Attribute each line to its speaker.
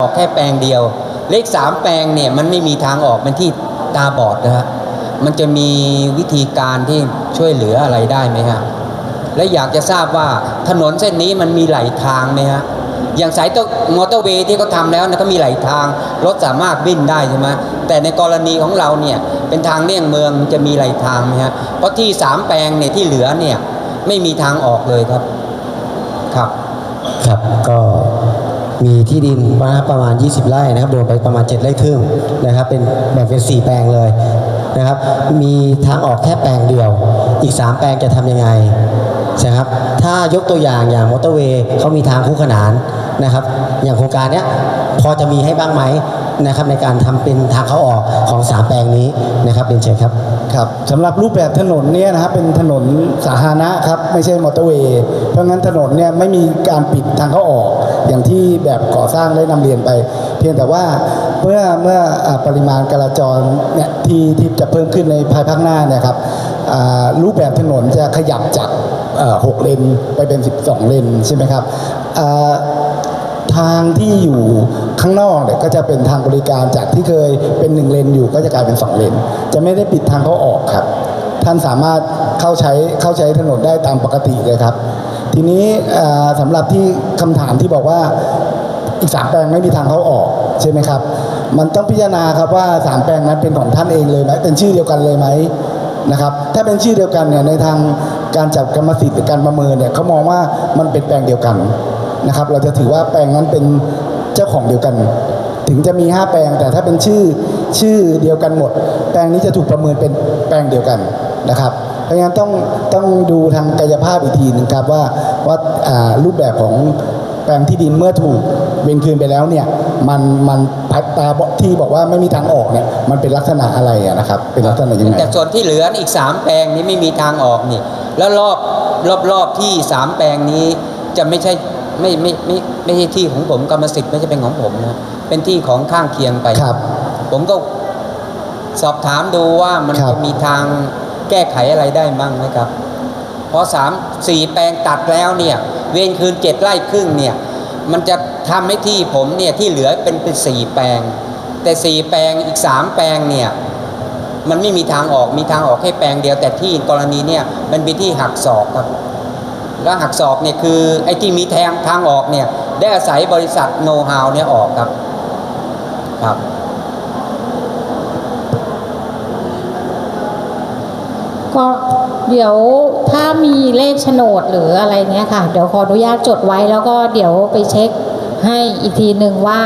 Speaker 1: ออกแค่แปลงเดียว เลขสามแปลงเนี่ยมันไม่มีทางออกเป็นที่ตาบอดนะฮะมันจะมีวิธีการที่ช่วยเหลืออะไรได้ไหมฮะและอยากจะทราบว่าถนนเส้นนี้มันมีไหลทางไหมฮะอย่างสายตัวมอเตอร์เวย์ที่เขาทำแล้วนะก็มีไหลทางรถสามารถวิ่งได้ใช่ไหมแต่ในกรณีของเราเนี่ยเป็นทางเลี่ยงเมืองจะมีไหลทางไหมฮะเพราะที่สามแปลงเนี่ยที่เหลือเนี่ยไม่มีทางออกเลยครับครับ
Speaker 2: ครับก็ มีที่ดินประมาณ 20 ไร่นะครับรวมไปประมาณ 7 ไร่ครึ่งนะครับ เป็นแบ่งเป็น 4 แปลงเลยนะครับ มีทางออกแค่แปลงเดียว อีก 3 แปลงจะทำยังไงนะครับ ถ้ายกตัวอย่างอย่างมอเตอร์เวย์เขามีทางคู่ขนานนะครับ อย่างโครงการเนี้ยพอจะมีให้บ้างไหมนะครับในการทำเป็นทางเข้าออกของ3แปลงนี้นะครับเป็นเชิญครับ
Speaker 3: ครับสำหรับรูปแบบถนนเนี่ยนะครับเป็นถนนสาธารณะครับไม่ใช่มอเตอร์เวย์เพราะงั้นถนนเนี่ยไม่มีการปิดทางเข้าออก อย่างที่แบบก่อสร้างได้นำเรียนไป เพียงแต่ว่าเมื่อเมื่อปริมาณจราจรเนี่ยที่ที่จะเพิ่มขึ้นในภายภาคหน้าเนี่ยครับรูปแบบถนนจะขยับจากเอ่อ6เลนไปเป็น 12 เลนใช่ไหมครับทางที่อยู่ข้างนอกเนี่ยก็จะเป็นทางบริการจากที่เคยเป็นหนึ่งเลนอยู่ก็จะกลายเป็นสองเลน จะไม่ได้ปิดทางเข้าออกครับ ท่านสามารถเข้าใช้เข้าใช้ถนนได้ตามปกติเลยครับ ทีนี้อ่าสำหรับที่คำถามที่บอกว่าอีกสามแปลงไม่มีทางเขาออกใช่ไหมครับ มันต้องพิจารณาครับว่าสามแปลงนั้นเป็นของท่านเองเลยไหมเป็นชื่อเดียวกันเลยไหมนะครับถ้าเป็นชื่อเดียวกันเนี่ยในทางการจับกรรมสิทธิ์หรือการประเมินเนี่ยเขามองว่ามันเป็นแปลงเดียวกันนะครับ เราจะถือว่าแปลงนั้นเป็นเจ้าของเดียวกัน ถึงจะมี 5 แปลงแต่ถ้าเป็นชื่อชื่อเดียวกันหมด แปลงนี้จะถูกประเมินเป็นแปลงเดียวกันนะครับ ราะงั้นต้องต้องดูทางกายภาพอีกทีหนึงครับว่าว่าอ่ารูปแบบของแปลงที่ดินเมื่อถูกเวนคืนไปแล้วเนี่ยมันมันพัดตาที่บอกว่าไม่มีทางออกเนี่ยมันเป็นลักษณะอะไรอะนะครับ เป็นลักษณะยังไง
Speaker 1: แต่ส่วนที่เหลืออีกสามแปลงนี้ไม่มีทางออกนี่แล้วรอบรอบรอบที่สามแปลงนี้จะไม่ใช่ไม่ไม่ไม่ไม่ใช่ที่ของผมกรรมสิทธิ์ไม่ใช่เป็นของผมนะเป็นที่ของข้างเคียงไป
Speaker 3: ครับ
Speaker 1: ผมก็สอบถามดูว่ามัน
Speaker 3: ครับ
Speaker 1: จะมีทาง แก้ไขอะไรได้บ้างนะครับเพราะสามสี่แปลงตัดแล้วเนี่ยเวรคืนเจ็ดไร่ครึ่งเนี่ยมันจะทำให้ที่ผมเนี่ยที่เหลือเป็นเป็นสี่แปลง แต่สี่แปลงอีกสามแปลงเนี่ยมันไม่มีทางออกมีทางออกแค่แปลงเดียว แต่ที่กรณีเนี่ยมันเป็นที่หักศอกครับแล้วหักศอกเนี่ยคือไอ้ที่มีแทงทางออกเนี่ยได้อาศัยบริษัทโน้ตฮาวเนี่ยออกครับครับ
Speaker 4: ก็เดี๋ยวถ้ามีเลขโฉนดหรืออะไรเนี้ยค่ะ เดี๋ยวขออนุญาตจดไว้แล้วก็เดี๋ยวไปเช็คให้อีกทีหนึ่งว่า